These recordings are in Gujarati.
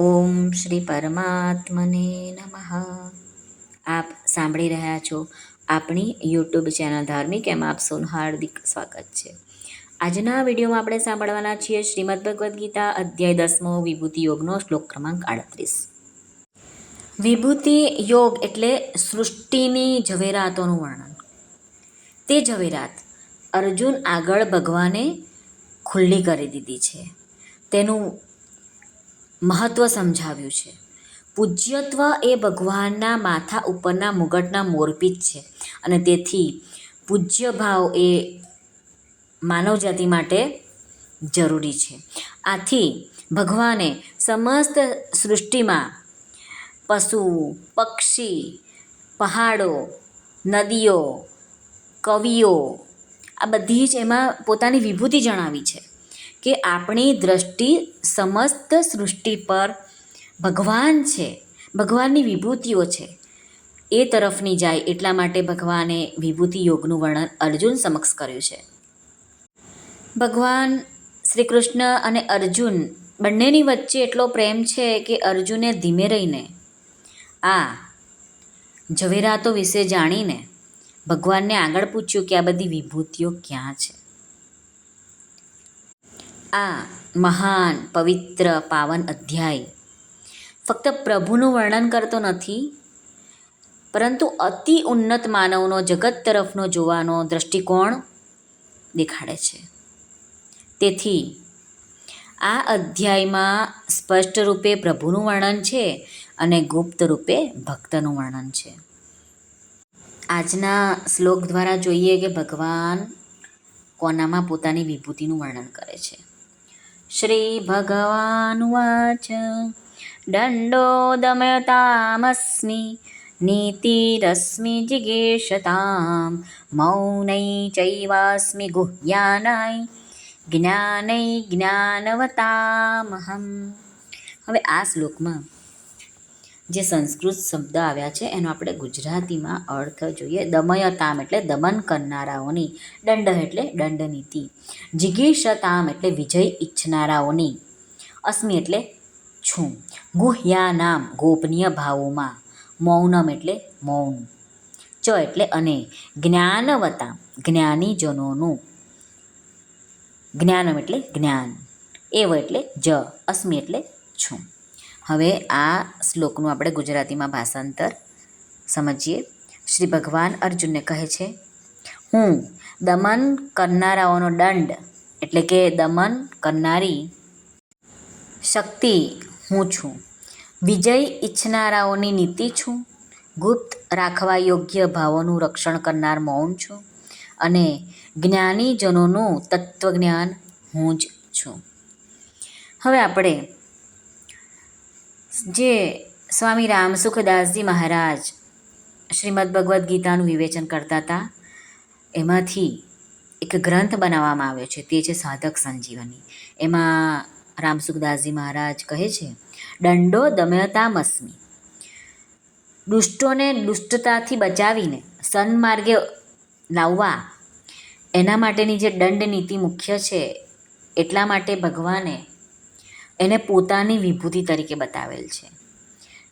ઓમ શ્રી પરમાત્મને નમઃ. આપ સાંભળી રહ્યા છો આપણી યુટ્યુબ ચેનલ ધાર્મિક એમાં આપ સૌનું હાર્દિક સ્વાગત છે. આજના વિડીયોમાં આપણે સાંભળવાના છીએ શ્રીમદ ભગવદ્ ગીતા અધ્યાય દસમો વિભૂતિ યોગનો શ્લોક ક્રમાંક આડત્રીસ. વિભૂતિ યોગ એટલે સૃષ્ટિની ઝવેરાતોનું વર્ણન. તે ઝવેરાત અર્જુન આગળ ભગવાને ખુલ્લી કરી દીધી છે. તેનું મહત્ત્વ સમજાવ્યું છે. પૂજ્યત્વ એ ભગવાનના માથા ઉપરના મુગટના મોરપીચ છે અને તેથી પૂજ્ય ભાવ એ માનવજાતિ માટે જરૂરી છે. આથી ભગવાને સમસ્ત સૃષ્ટિમાં પશુ, પક્ષી, પહાડો, નદીઓ, કવિઓ, આ બધી જ એમાં પોતાની વિભૂતિ જણાવી છે. કે આપણી દ્રષ્ટિ સમસ્ત સૃષ્ટિ પર ભગવાન છે, ભગવાનની વિભૂતિઓ છે. એ તરફની જાય એટલા માટે ભગવાને વિભૂતિ યોગનું વર્ણન અર્જુન સમક્ષ કર્યું છે. ભગવાન શ્રી કૃષ્ણ અને અર્જુન બંનેની વચ્ચે એટલો પ્રેમ છે કે અર્જુને ધીમે રહીને, આ, ઝવેરાતો વિશે જાણીને ભગવાનને આગળ પૂછ્યું કે આ બધી વિભૂતિઓ ક્યાં છે? આ મહાન પવિત્ર પાવન અધ્યાય. ફક્ત પ્રભુનું વર્ણન કરતો નથી, પરંતુ અતિ ઉન્નત માનવનો જગત તરફનો જોવાનો દૃષ્ટિકોણ દેખાડે છે. તેથી, આ અધ્યાયમાં સ્પષ્ટ રૂપે પ્રભુનું વર્ણન છે અને ગુપ્ત રૂપે ભક્તનું વર્ણન છે. આજના શ્લોક દ્વારા જોઈએ કે ભગવાન કોનામાં પોતાની વિભૂતિનું વર્ણન કરે છે. દંડો દમયતામસ્મિ નીતિરસ્મિ જિગેશતામ મૌનૈ ચૈવાસ્મિ ગુહ્યાનૈ જ્ઞાનૈ જ્ઞાનવતામહમ હવે આ શ્લોકમાં જે સંસ્કૃત શબ્દ આવ્યા છે, એનો આપણે ગુજરાતીમાં અર્થ જોઈએ. દમયતામ એટલે દમન કરનારાઓની, દંડ એટલે દંડનીતિ. જિગીષતામ એટલે વિજય ઈચ્છનારાઓની અસ્મિ એટલે છું. ગુહ્યાનામ ગોપનીય ભાવોમાં, મૌનમ એટલે મૌન. ચ એટલે અને. જ્ઞાનવતામ જ્ઞાનીજનોનું. જ્ઞાનમ એટલે જ્ઞાન. એવ એટલે જ અસ્મિ એટલે છું. હવે આ શ્લોકનું આપણે ગુજરાતીમાં ભાષાંતર સમજીએ. શ્રી ભગવાન અર્જુનને કહે છે, હું દમન કરનારાઓનો દંડ, એટલે કે દમન કરનારી શક્તિ હું છું. વિજય ઈચ્છનારાઓની નીતિ છું. ગુપ્ત રાખવા યોગ્ય ભાવોનું રક્ષણ કરનાર મૌન છું. અને જ્ઞાનીજનોનું તત્વજ્ઞાન હું જ છું. હવે આપણે જે સ્વામી રામસુખદાસજી મહારાજ શ્રીમદ ભગવદ્ ગીતાનું વિવેચન કરતા હતા, એમાંથી એક ગ્રંથ બનાવવામાં આવ્યો છે, તે છે સાધક સંજીવની. એમાં રામસુખદાસજી મહારાજ કહે છે, દંડો દમયતામસ્મી. દુષ્ટોને દુષ્ટતાથી બચાવીને સન્માર્ગે લાવવા. એના માટેની જે દંડ નીતિ મુખ્ય છે, એટલા માટે ભગવાને એને પોતાની વિભૂતિ તરીકે બતાવેલ છે.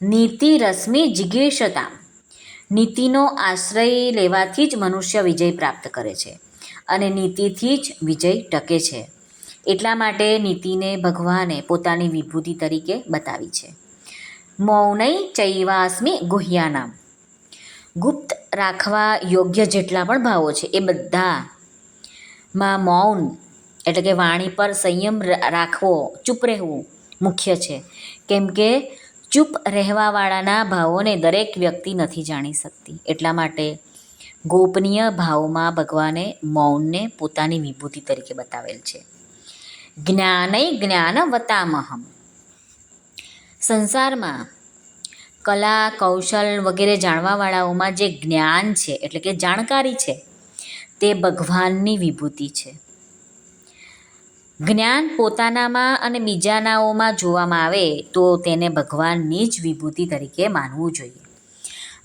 નીતિ રશ્મિ જિજ્ઞેશતા નીતિનો આશ્રય લેવાથી જ મનુષ્ય વિજય પ્રાપ્ત કરે છે અને નીતિથી જ વિજય ટકે છે. એટલા માટે નીતિને ભગવાને પોતાની વિભૂતિ તરીકે બતાવી છે. મૌનૈ ચૈવાસ્મી ગુહ્યાનામ. ગુપ્ત રાખવા યોગ્ય જેટલા પણ ભાવો છે એ બધામાં મૌન એટલે કે વાણી પર સંયમ રાખવો, ચૂપ રહેવું મુખ્ય છે. કેમ કે ચૂપ રહેવાવાળાના ભાવોને દરેક વ્યક્તિ નથી જાણી શકતી. એટલા માટે ગોપનીય ભાવમાં ભગવાને મૌનને પોતાની વિભૂતિ તરીકે બતાવેલ છે. જ્ઞાનૈ જ્ઞાનવતામહમ. સંસારમાં કલા, કૌશલ વગેરે જાણવાવાળાઓમાં જે જ્ઞાન છે, એટલે કે જાણકારી છે, તે ભગવાનની વિભૂતિ છે. જ્ઞાન પોતાનામાં અને બીજાનાઓમાં જોવામાં આવે તો તેને ભગવાનની જ વિભૂતિ તરીકે માનવું જોઈએ.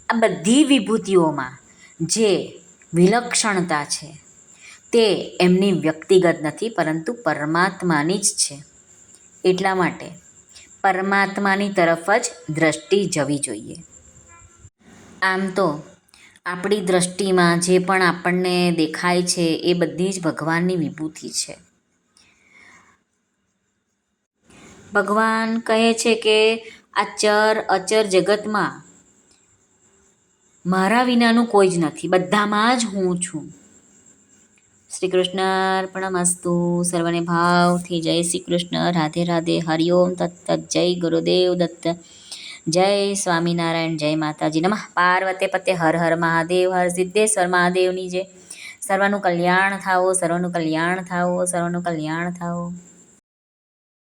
આ બધી વિભૂતિઓમાં જે વિલક્ષણતા છે તે એમની વ્યક્તિગત નથી, પરંતુ પરમાત્માની જ છે. એટલા માટે પરમાત્માની તરફ જ દ્રષ્ટિ જવી જોઈએ. આમ તો આપણી દ્રષ્ટિમાં જે પણ આપણને દેખાય છે એ બધી જ ભગવાનની વિભૂતિ છે. ભગવાન કહે છે કે આ ચર અચર જગતમાં મારા વિનાનું કોઈ જ નથી. બધામાં જ હું છું. શ્રી કૃષ્ણ અર્પણમસ્તુ સર્વને ભાવથી જય શ્રી કૃષ્ણ. રાધે રાધે. હરિઓમ તત્ત. જય ગુરુદેવ દત્ત. જય સ્વામિનારાયણ. જય માતાજી. નમઃ. પાર્વતે પતે. હર હર મહાદેવ. હર સિદ્ધેશ્વર મહાદેવની જય. સર્વનું કલ્યાણ થાવો સર્વનું કલ્યાણ થાવો સર્વનું કલ્યાણ થાવો